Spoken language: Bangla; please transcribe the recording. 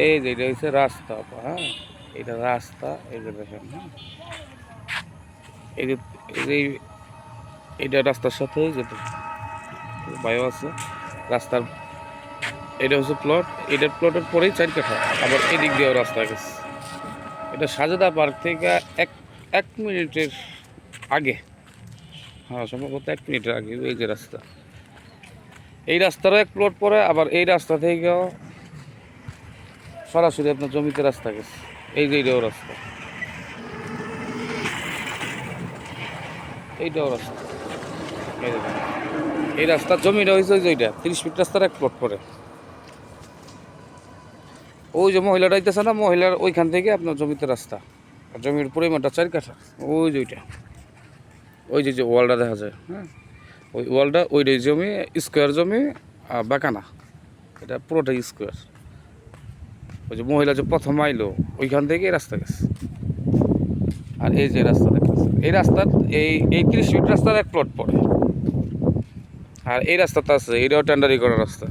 এই যে, এটা হচ্ছে রাস্তা হ্যাঁ? এটা রাস্তা, এই যে দেখেন হ্যাঁ? এই যে এটা রাস্তার সাথে যেতে বায়ু আছে, রাস্তার, এটা হচ্ছে প্লট এটার প্লটের পরেই চার কাঠা, আবার এদিক দিয়েও রাস্তা গেছে। এটা সাজেদা পার্ক থেকে এক এক মিনিটের আগে হ্যাঁ সম্ভবত এক মিনিটের আগে, এই যে রাস্তা। এই রাস্তারও এক প্লট পরে, আবার এই রাস্তা থেকেও সরাসরি আপনার জমিতে রাস্তা গেছে। এই যে এইটাও রাস্তা। এইটাও রাস্তা। এই রাস্তার জমিটা হয়েছে ওই যে ওইটা তিরিশ ফিট রাস্তার এক প্লট পরে ওই যে মহিলাটা আইতেছে না, মহিলার ওইখান থেকে আপনার জমিতে রাস্তা। আর জমির পরিমাণটা চার কাঠা। ওই যে ওইটা। ওই যে যে ওয়ালটা দেখা যায় হ্যাঁ? ওই ওয়ালটা, ওইটাই জমি, স্কোয়ার জমি, আর বাঁকানা এটা পুরোটাই স্কোয়ার। ওই যে মহিলা যে প্রথম আইলো, ওইখান থেকে এই রাস্তা গেছে। আর এই যে রাস্তা দেখতেছে এই রাস্তার এই এই তিরিশ ফিট রাস্তার এক প্লট পড়ে। আর এই রাস্তাটা আছে এটাও টেন্ডারি করা রাস্তা।